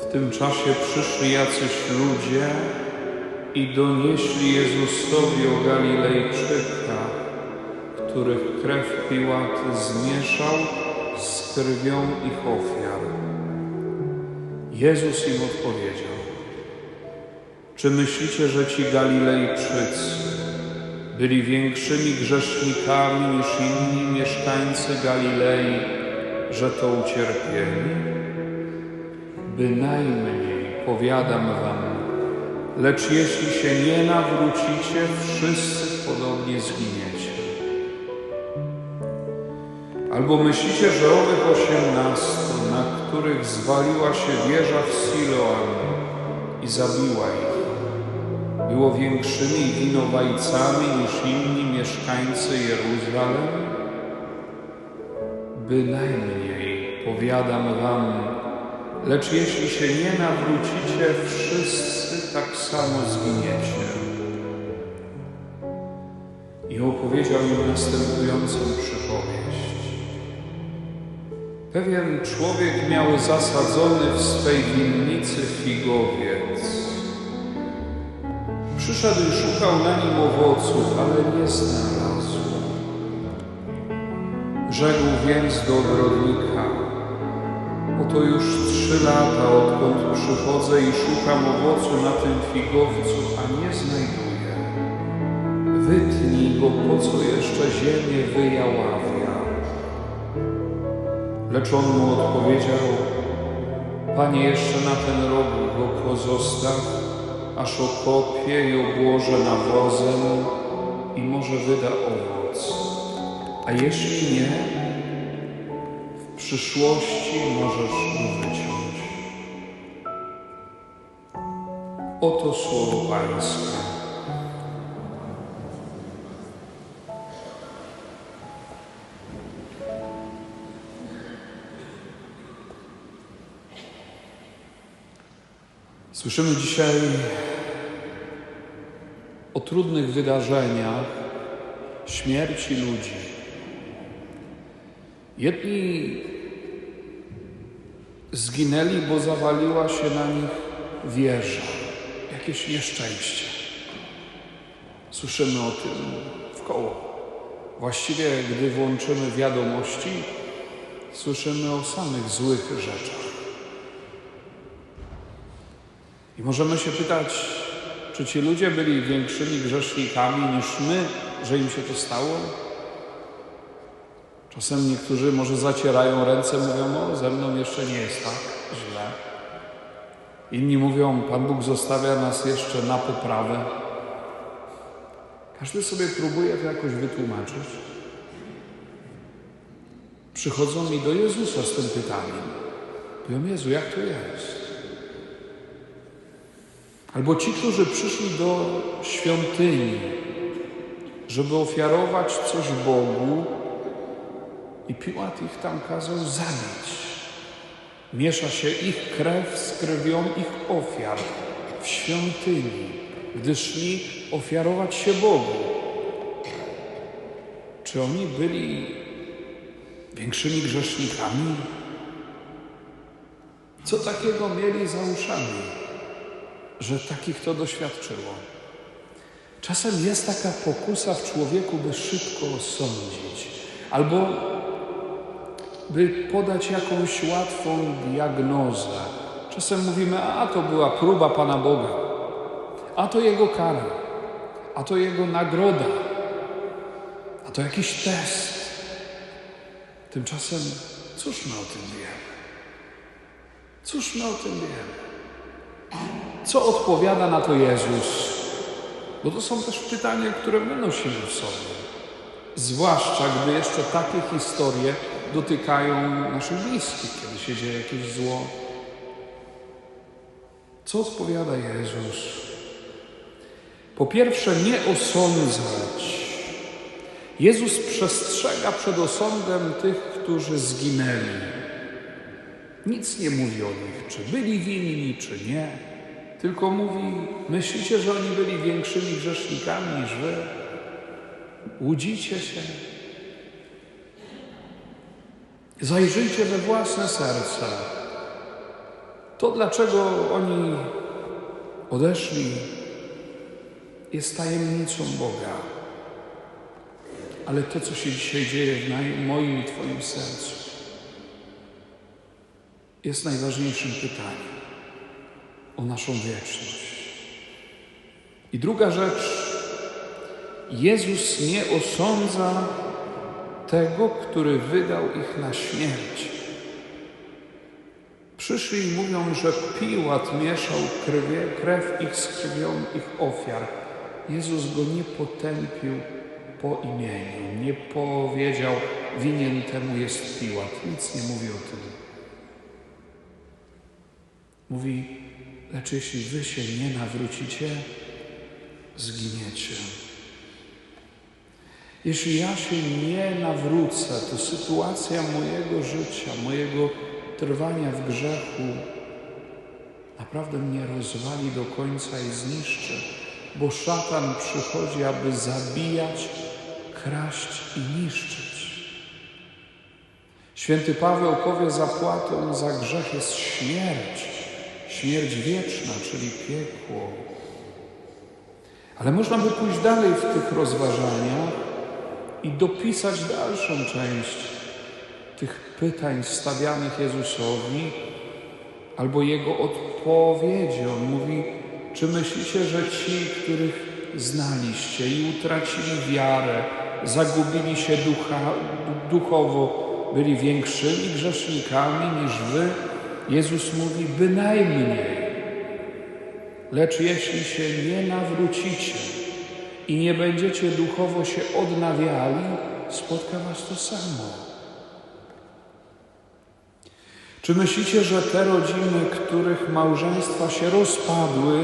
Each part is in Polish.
W tym czasie przyszli jacyś ludzie i donieśli Jezusowi o Galilejczyka, których krew Piłat zmieszał z krwią ich ofiar. Jezus im odpowiedział: Czy myślicie, że ci Galilejczycy byli większymi grzesznikami niż inni mieszkańcy Galilei, że to ucierpieli? Bynajmniej, powiadam wam, lecz jeśli się nie nawrócicie, wszyscy podobnie zginiecie. Albo myślicie, że owych osiemnastu, na których zwaliła się wieża w Siloam i zabiła ich, było większymi winowajcami niż inni mieszkańcy Jeruzalem? Bynajmniej, powiadam wam, lecz jeśli się nie nawrócicie, wszyscy tak samo zginiecie. I opowiedział im następującą przypowieść. Pewien człowiek miał zasadzony w swej winnicy figowiec. Przyszedł i szukał na nim owoców, ale nie znalazł. Rzekł więc do ogrodnika: Oto już trzy lata, odkąd przychodzę i szukam owocu na tym figowcu, a nie znajduję. Wytnij go, po co jeszcze ziemię wyjaławia. Lecz on mu odpowiedział: Panie, jeszcze na ten rok go pozostaw, aż okopie i obłożę nawozem i może wyda owoc. A jeśli nie, w przyszłości możesz go wyciąć. Oto słowo Pańskie. Słyszymy dzisiaj o trudnych wydarzeniach, śmierci ludzi. Jedni zginęli, bo zawaliła się na nich wieża, jakieś nieszczęście. Słyszymy o tym w koło. Właściwie, gdy włączymy wiadomości, słyszymy o samych złych rzeczach. I możemy się pytać, czy ci ludzie byli większymi grzesznikami niż my, że im się to stało? Czasem niektórzy może zacierają ręce, mówią, o ze mną jeszcze nie jest tak źle. Inni mówią, Pan Bóg zostawia nas jeszcze na poprawę. Każdy sobie próbuje to jakoś wytłumaczyć. Przychodzą mi do Jezusa z tym pytaniem. Mówią, Jezu, jak to jest? Albo ci, którzy przyszli do świątyni, żeby ofiarować coś Bogu, i Piłat ich tam kazał zabić. Miesza się ich krew z krwią ich ofiar w świątyni, gdy szli ofiarować się Bogu. Czy oni byli większymi grzesznikami? Co takiego mieli za uszami? że takich to doświadczyło. Czasem jest taka pokusa w człowieku, by szybko osądzić, albo by podać jakąś łatwą diagnozę. Czasem mówimy, a to była próba Pana Boga, a to Jego kara, a to Jego nagroda, a to jakiś test. Tymczasem, cóż my o tym wiemy? Cóż my o tym wiemy? Co odpowiada na to Jezus? Bo to są też pytania, które my nosimy w sobie. Zwłaszcza, gdy jeszcze takie historie dotykają naszych bliskich, kiedy się dzieje jakieś zło. Co odpowiada Jezus? Po pierwsze, nie osądzać. Jezus przestrzega przed osądem tych, którzy zginęli. Nic nie mówi o nich, czy byli winni, czy nie. Tylko mówi, myślicie, że oni byli większymi grzesznikami niż wy? Łudzicie się. Zajrzyjcie we własne serce. To, dlaczego oni odeszli, jest tajemnicą Boga. Ale to, co się dzisiaj dzieje w moim i Twoim sercu, jest najważniejszym pytaniem o naszą wieczność. I druga rzecz, Jezus nie osądza tego, który wydał ich na śmierć. Przyszli i mówią, że Piłat mieszał krwie, krew ich z krwią ich ofiar. Jezus go nie potępił po imieniu, nie powiedział, winien temu jest Piłat. Nic nie mówi o tym. Mówi, lecz jeśli wy się nie nawrócicie, zginiecie. Jeśli ja się nie nawrócę, to sytuacja mojego życia, mojego trwania w grzechu naprawdę mnie rozwali do końca i zniszczy, bo szatan przychodzi, aby zabijać, kraść i niszczyć. Święty Paweł powie, zapłatą za grzech jest śmierć, śmierć wieczna, czyli piekło. Ale można by pójść dalej w tych rozważaniach i dopisać dalszą część tych pytań stawianych Jezusowi albo Jego odpowiedzi. On mówi, czy myślicie, że ci, których znaliście i utracili wiarę, zagubili się ducha, duchowo, byli większymi grzesznikami niż wy? Jezus mówi, bynajmniej. Lecz jeśli się nie nawrócicie i nie będziecie duchowo się odnawiali, spotka was to samo. Czy myślicie, że te rodziny, których małżeństwa się rozpadły,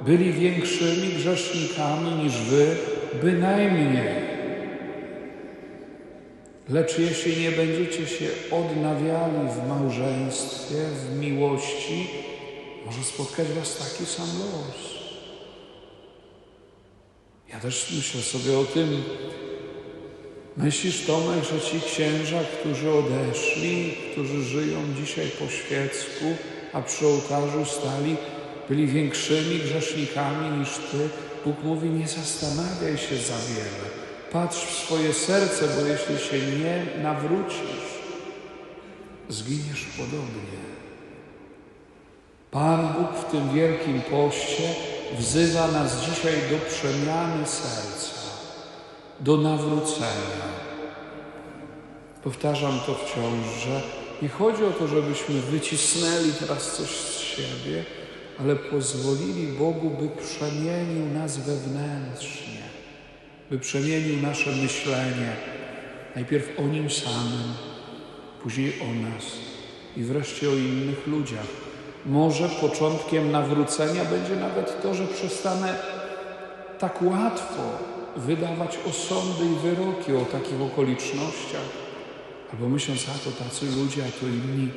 byli większymi grzesznikami niż wy? Bynajmniej. Lecz jeśli nie będziecie się odnawiali w małżeństwie, w miłości, może spotkać Was taki sam los. Ja też myślę sobie o tym. Myślisz, Tomek, że ci księża, którzy odeszli, którzy żyją dzisiaj po świecku, a przy ołtarzu stali, byli większymi grzesznikami niż Ty? Bóg mówi, nie zastanawiaj się za wiele. Patrz w swoje serce, bo jeśli się nie nawrócisz, zginiesz podobnie. Pan Bóg w tym wielkim poście wzywa nas dzisiaj do przemiany serca, do nawrócenia. Powtarzam to wciąż, że nie chodzi o to, żebyśmy wycisnęli teraz coś z siebie, ale pozwolili Bogu, by przemienił nas wewnętrznie, by przemienił nasze myślenie, najpierw o Nim samym, później o nas i wreszcie o innych ludziach. Może początkiem nawrócenia będzie nawet to, że przestanę tak łatwo wydawać osądy i wyroki o takich okolicznościach, albo myśląc, a to tacy ludzie, a to inni.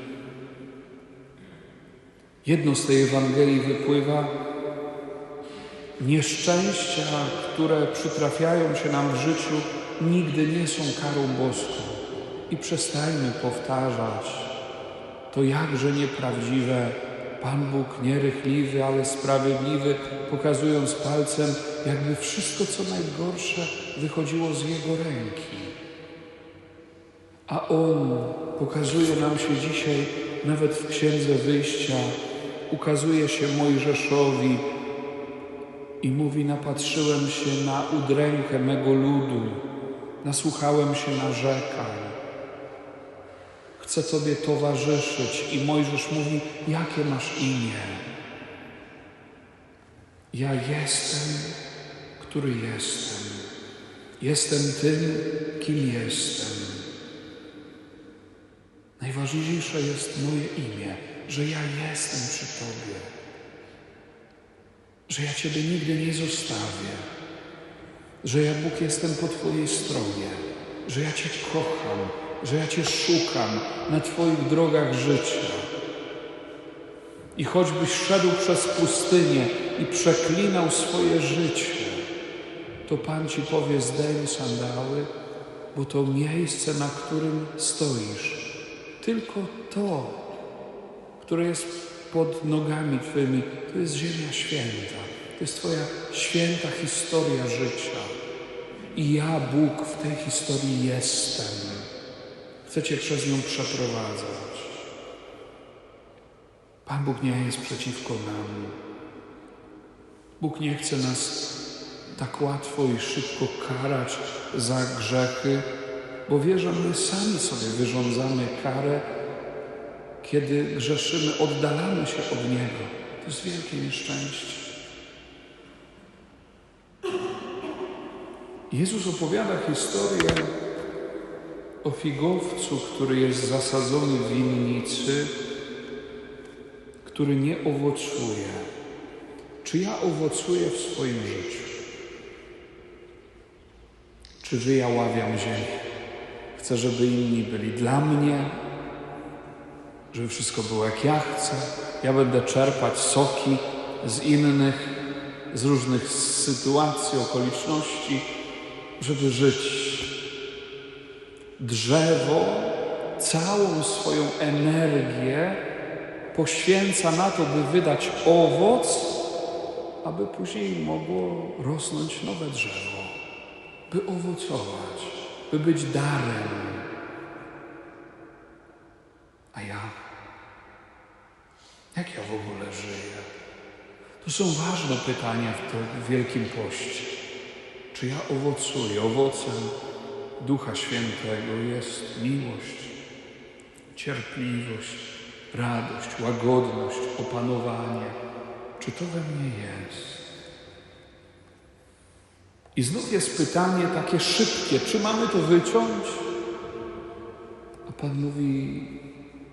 Jedno z tej Ewangelii wypływa, nieszczęścia, które przytrafiają się nam w życiu, nigdy nie są karą boską. I przestajmy powtarzać to jakże nieprawdziwe Pan Bóg nierychliwy, ale sprawiedliwy, pokazując palcem, jakby wszystko, co najgorsze, wychodziło z Jego ręki. A On pokazuje nam się dzisiaj, nawet w Księdze Wyjścia, ukazuje się Mojżeszowi i mówi: Napatrzyłem się na udrękę mego ludu, nasłuchałem się narzekań chce Tobie towarzyszyć. I Mojżesz mówi, jakie masz imię? Ja jestem, który jestem. Jestem tym, kim jestem. Najważniejsze jest moje imię, że ja jestem przy Tobie, że ja Ciebie nigdy nie zostawię, że ja Bóg jestem po Twojej stronie, że ja Cię kocham, że ja Cię szukam na Twoich drogach życia. I choćbyś szedł przez pustynię i przeklinał swoje życie, to Pan Ci powie: zdejm sandały, bo to miejsce, na którym stoisz, tylko to, które jest pod nogami Twoimi, to jest ziemia święta. To jest Twoja święta historia życia. I ja, Bóg, w tej historii jestem. Chcę Cię przez nią przeprowadzać. Pan Bóg nie jest przeciwko nam. Bóg nie chce nas tak łatwo i szybko karać za grzechy, bo wie, że my sami sobie wyrządzamy karę, kiedy grzeszymy, oddalamy się od Niego. To jest wielkie nieszczęście. Jezus opowiada historię o figowcu, który jest zasadzony w winnicy, który nie owocuje. Czy ja owocuję w swoim życiu? Czy wyjaławiam ziemię? Chcę, żeby inni byli dla mnie, żeby wszystko było jak ja chcę. Ja będę czerpać soki z innych, z różnych sytuacji, okoliczności, żeby żyć. Drzewo całą swoją energię poświęca na to, by wydać owoc, aby później mogło rosnąć nowe drzewo, by owocować, by być darem. A ja? Jak ja w ogóle żyję? To są ważne pytania w tym Wielkim Poście. Czy ja owocuję? Owocem Ducha Świętego jest miłość, cierpliwość, radość, łagodność, opanowanie. Czy to we mnie jest? I znów jest pytanie takie szybkie, czy mamy to wyciąć? A Pan mówi,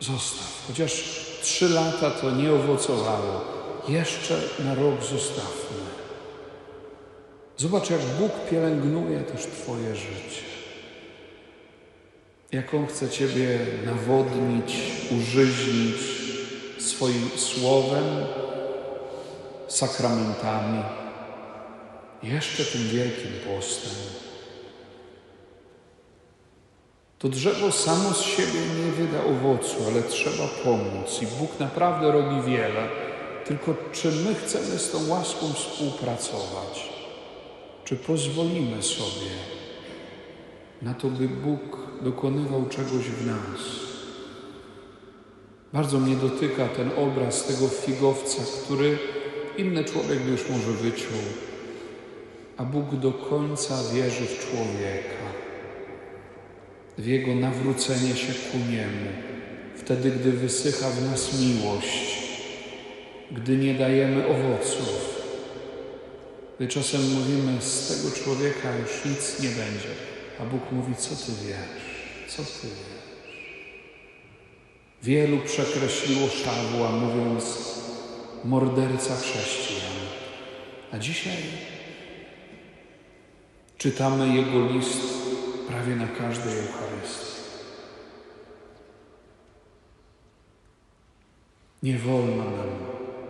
zostaw. Chociaż trzy lata to nie owocowało, jeszcze na rok zostawmy. Zobacz, jak Bóg pielęgnuje też Twoje życie. Jak On chce Ciebie nawodnić, użyźnić swoim słowem, sakramentami, jeszcze tym wielkim postem. To drzewo samo z siebie nie wyda owocu, ale trzeba pomóc i Bóg naprawdę robi wiele. Tylko czy my chcemy z tą łaską współpracować? Czy pozwolimy sobie na to, by Bóg dokonywał czegoś w nas? Bardzo mnie dotyka ten obraz tego figowca, który inny człowiek już może wyciął, a Bóg do końca wierzy w człowieka, w jego nawrócenie się ku niemu, wtedy, gdy wysycha w nas miłość, gdy nie dajemy owoców. Gdy czasem mówimy, z tego człowieka już nic nie będzie, a Bóg mówi, co ty wiesz, co ty wiesz. Wielu przekreśliło Szawła, mówiąc, morderca chrześcijan. A dzisiaj czytamy jego list prawie na każdej Eucharystii. Nie wolno nam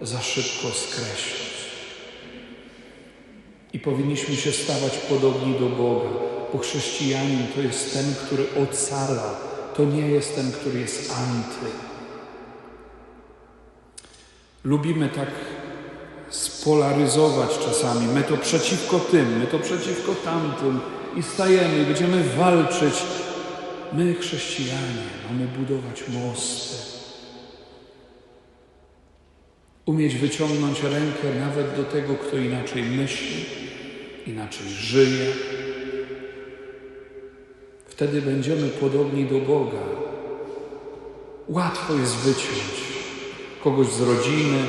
za szybko skreślić. I powinniśmy się stawać podobni do Boga, bo chrześcijanin to jest ten, który ocala, to nie jest ten, który jest anty. Lubimy tak spolaryzować czasami. My to przeciwko tym, my to przeciwko tamtym i stajemy będziemy walczyć. My, chrześcijanie, mamy budować mosty. Umieć wyciągnąć rękę nawet do tego, kto inaczej myśli, inaczej żyje. Wtedy będziemy podobni do Boga. Łatwo jest wyciąć kogoś z rodziny.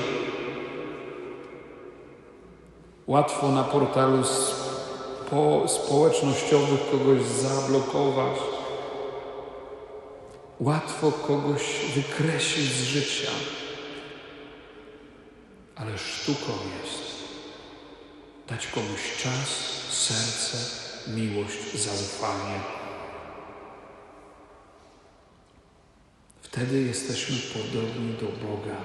Łatwo na portalu spo, społecznościowych kogoś zablokować. Łatwo kogoś wykreślić z życia. Ale sztuką jest dać komuś czas, serce, miłość, zaufanie. Wtedy jesteśmy podobni do Boga,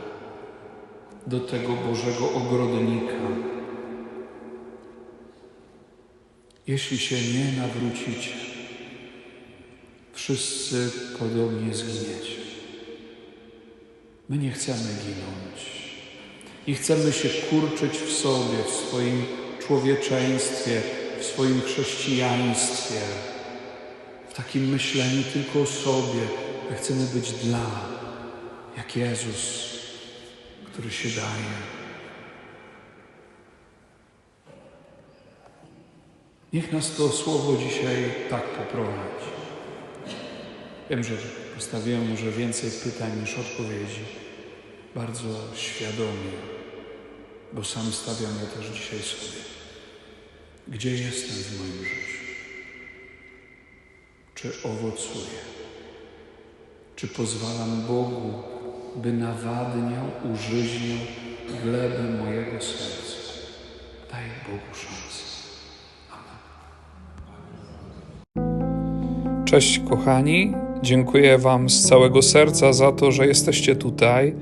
do tego Bożego ogrodnika. Jeśli się nie nawrócicie, wszyscy podobnie zginiecie. My nie chcemy ginąć. Nie chcemy się kurczyć w sobie, w swoim człowieczeństwie, w swoim chrześcijaństwie, w takim myśleniu tylko o sobie. My chcemy być dla, jak Jezus, który się daje. Niech nas to słowo dzisiaj tak poprowadzi. Wiem, że postawiłem może więcej pytań niż odpowiedzi. Bardzo świadomie, bo sam stawiam je też dzisiaj sobie. Gdzie jestem w moim życiu? Czy owocuję? Czy pozwalam Bogu, by nawadniał, użyźniał glebę mojego serca? Daj Bogu szansę. Cześć kochani, dziękuję Wam z całego serca za to, że jesteście tutaj,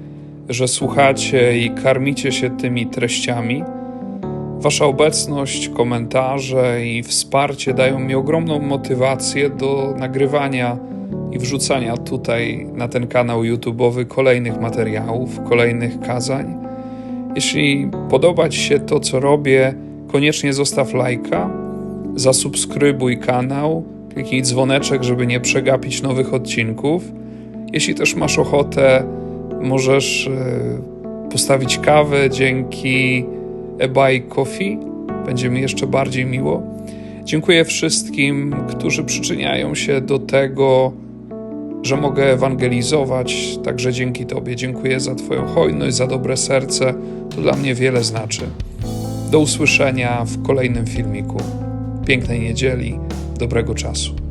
że słuchacie i karmicie się tymi treściami. Wasza obecność, komentarze i wsparcie dają mi ogromną motywację do nagrywania i wrzucania tutaj na ten kanał YouTube'owy kolejnych materiałów, kolejnych kazań. Jeśli podoba Ci się to, co robię, koniecznie zostaw lajka, zasubskrybuj kanał, kliknij dzwoneczek, żeby nie przegapić nowych odcinków. Jeśli też masz ochotę, możesz e, postawić kawę dzięki eBay Coffee. Będzie mi jeszcze bardziej miło. Dziękuję wszystkim, którzy przyczyniają się do tego, że mogę ewangelizować, także dzięki Tobie. Dziękuję za Twoją hojność, za dobre serce. To dla mnie wiele znaczy. Do usłyszenia w kolejnym filmiku. Pięknej niedzieli, dobrego czasu.